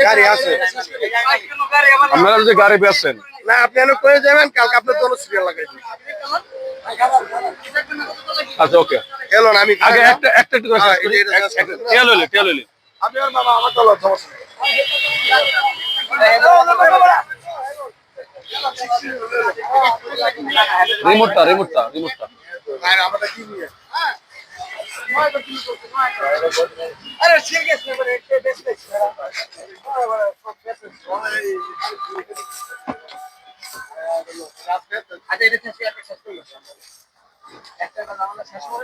গাড়ি আছে। আপনারা যদি গাড়ি বেচছেন না আপনি এনে করে যাবেন কালকে আপনার জন্য সিরিয়াল লাগাই আচ্ছা ওকে। এলো না আমি আগে একটা একটা একটু করে হ্যাঁ, টেল হইলে টেল হইলে। আমি আর বাবা আমার চলো সমস্যা নেই। রিমোটটা রিমোটটা রিমোটটা। আমাদের কি নিয়ে? আরে, এই টেয়াটা কি বিক্রি করে গুনবেন এ আসলে ছবি তুলে দিলে। এ আমার আসল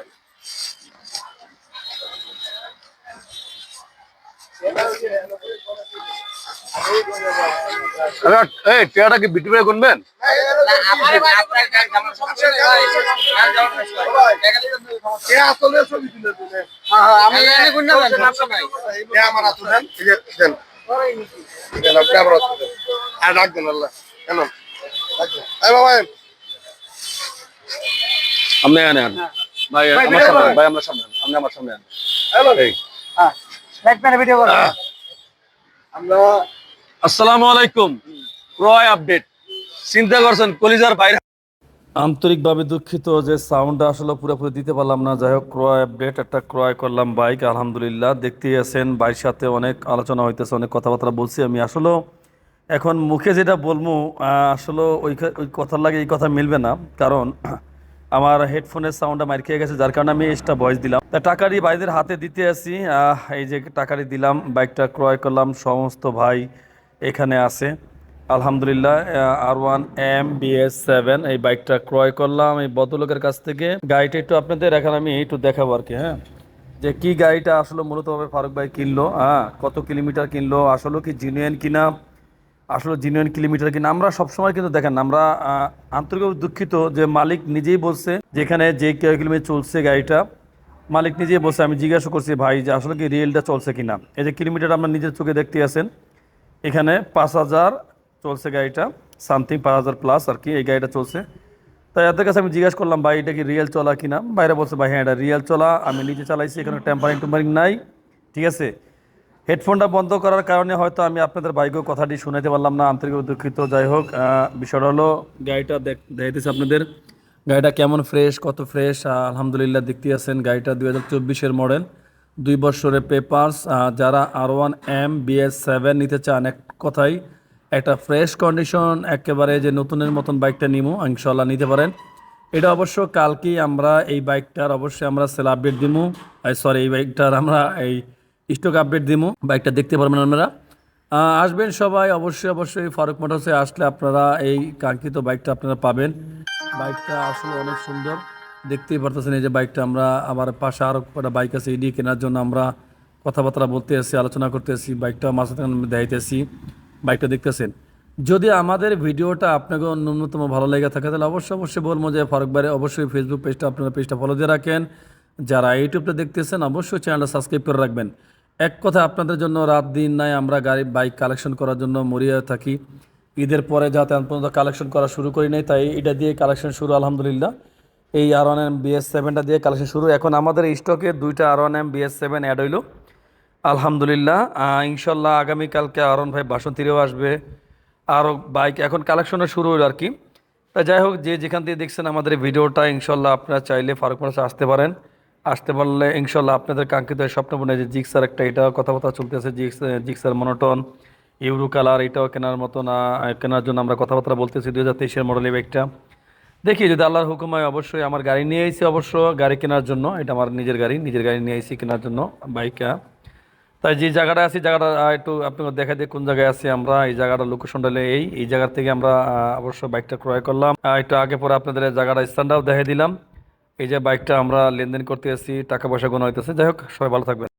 দেন, এই বাবা, এই। আপনি এখানে আন ভাই আমার সামনে ভাই আমার সামনে আপনি আমার সামনে আন এই। আমরা আসসালামু আলাইকুম। ক্রয় আপডেট। চিন্তা করছেন, কলিজার বাইরে আন্তরিকভাবে দুঃখিত যে সাউন্ডটা আসলে পুরোপুরি দিতে পারলাম না। যাই হোক, ক্রয় আপডেট, একটা ক্রয় করলাম বাইক, আলহামদুলিল্লাহ। দেখতেই আছেন বাইর সাথে অনেক আলোচনা হইতেছে, অনেক কথাবার্তা বলছি আমি। আসলে এখন মুখে যেটা বলব আসলে ওই ওই কথার লাগে এই কথা মিলবে না। কারণ আমার হেডফোনের সাউন্ডটা মার খেয়ে গেছে, যার কারণে আমি এক্সট্রা ভয়েস দিলাম। তা টাকারই ভাইদের হাতে দিতে আসি এই যে টাকারই দিলাম, বাইকটা ক্রয় করলাম, সমস্ত ভাই এখানে আছে। আলহামদুলিল্লাহ R one M BS seven এই বাইকটা ক্রয় করলাম। এই ভদ্রলোকের কাছ থেকে। গাড়িটা একটু আপনাদের এখন আমি একটু দেখাবো আর কি হ্যাঁ? যে কি গাড়িটা আসলে মূলতভাবে ফারুক ভাই কিনলো হ্যাঁ? কত কিলোমিটার কিনলো, আসলে কি জিনুয়েন কিনা? আসলে জিনুয়েন কিলোমিটার কিনা? আমরা সবসময় কিন্তু দেখেন, আমরা আন্তরিকভাবে দুঃখিত যে মালিক নিজেই বলছে, যেখানে যে কিলোমিটার চলছে গাড়িটা। মালিক নিজেই বলছে, আমি জিজ্ঞাসা করছি, ভাই, যে আসলে কি রিয়েলটা চলছে কিনা? এই যে কিলোমিটার আমরা নিজের চোখে দেখতে আছেন এখানে পাঁচ হাজার চলছে গাড়িটা সামথিং পাঁচ হাজার প্লাস আর কি, এই গাড়িটা চলছে। তাই এদের কাছে আমি জিজ্ঞাসা করলাম, ভাই, এটা কি রিয়েল চলা কিনা? বাইরে বলছে, ভাই হ্যাঁ এটা রিয়েল চলা, আমি নিজে চালাইছি, এখানে টেম্পারিং টেম্পারিং নাই। ঠিক আছে? হেডফোনটা বন্ধ করার কারণে হয়তো আমি আপনাদের বাইকেও কথাটি শুনাইতে পারলাম না, আন্তরিক দুঃখিত, যাই হোক বিষয়টা হলো, গাড়িটা দেখ, দেখাইতেছে আপনাদের, গাড়িটা কেমন ফ্রেশ কত ফ্রেশ আলহামদুলিল্লাহ, দেখতে আছেন, গাড়িটা দু হাজার চব্বিশের মডেল দুই বছরের পেপার্স যারা R one M BS seven নিতে চান, এক কথাই একটা ফ্রেশ কন্ডিশন একেবারে যে নতুনের মতন বাইকটা নিমো ইনশাল্লাহ নিতে পারেন। এটা অবশ্য কালকেই আমরা এই বাইকটার অবশ্যই আমরা সেল আপডেট দিমু। সরি এই বাইকটার আমরা এই স্টক আপডেট দিমু। বাইকটা দেখতে পারবেন আপনারা। আসবেন সবাই, অবশ্যই অবশ্যই ফারুক মোটরসে আসলে আপনারা এই কাঙ্ক্ষিত বাইকটা আপনারা পাবেন। বাইকটা আসলে অনেক সুন্দর। দেখতেই পারতেছেন এই যে বাইকটা আমরা আবার পাশে আরও কটা বাইক আছে এডি কেনার জন্য আমরা কথাবার্তা বলতে আসি আলোচনা করতে আসি বাইকটা মাঝে দেখাইতেছি। বাইকটা দেখতেছেন। যদি আমাদের ভিডিওটা আপনাকে ন্যূনতম ভালো লেগে থাকে, তাহলে অবশ্যই অবশ্যই বলব যে ফারুক বাইরে অবশ্যই ফেসবুক পেজটা আপনারা পেজটা ফলো দিয়ে রাখেন। যারা ইউটিউবটা দেখতেছেন, অবশ্যই চ্যানেলটা সাবস্ক্রাইব করে রাখবেন। এক কথা আপনাদের জন্য, রাত দিন নাই আমরা গাড়ি, বাইক কালেকশন করার জন্য মরিয়া থাকি। ঈদের পরে যাতে পর্যন্ত কালেকশন করা শুরু করি নাই, তাই এটা দিয়ে কালেকশন শুরু, আলহামদুলিল্লাহ। এই আর ওয়ান এম বিএস সেভেনটা দিয়ে কালেকশন শুরু। এখন আমাদের স্টকে দুইটা R one M BS seven add হইল। আলহামদুলিল্লাহ ইনশাল্লাহ আগামীকালকে আরন ভাই বাসন্তীরেও আসবে। আরও বাইক এখন কালেকশনও শুরু হলো আর কি। তা যাই হোক যে যেখান থেকে দেখছেন আমাদের ভিডিওটা ইনশাল্লাহ আপনারা চাইলে ফারুক মাসে আসতে পারেন। আসতে পারলে ইনশাল্লাহ আপনাদের কাঙ্ক্ষিত স্বপ্ন বনে যে জিক্সার একটা এটা কথাবার্তা চলতেছে jigs Gixxer monotone euro colour এটাও কেনার মতন আহ, কেনার জন্য আমরা কথাবার্তা বলতেছি। দু হাজার তেইশের মডেলের এই বাইকটা দেখি, যদি আল্লাহর হুকুম হয়, অবশ্যই আমার গাড়ি নিয়ে আইছি অবশ্য, গাড়ি কেনার জন্য। এটা আমার নিজের গাড়ি নিজের গাড়ি নিয়ে আইছি কেনার জন্য বাইকটা তাই যে জায়গাটা আছি, জায়গাটা একটু আপনাকে দেখা দিয়ে কোন জায়গায় আছি আমরা। এই জায়গাটা লোকেশনটা হলো এই। এই জায়গার থেকে আমরা অবশ্য বাইকটা ক্রয় করলাম। একটু আগে পরে আপনাদের জায়গাটা স্ট্যান্ডাও দেখে দিলাম। এই যে বাইকটা আমরা লেনদেন করতে আসি টাকা পয়সা গোনা হইতেছে। যাই হোক, সবাই ভালো থাকবেন।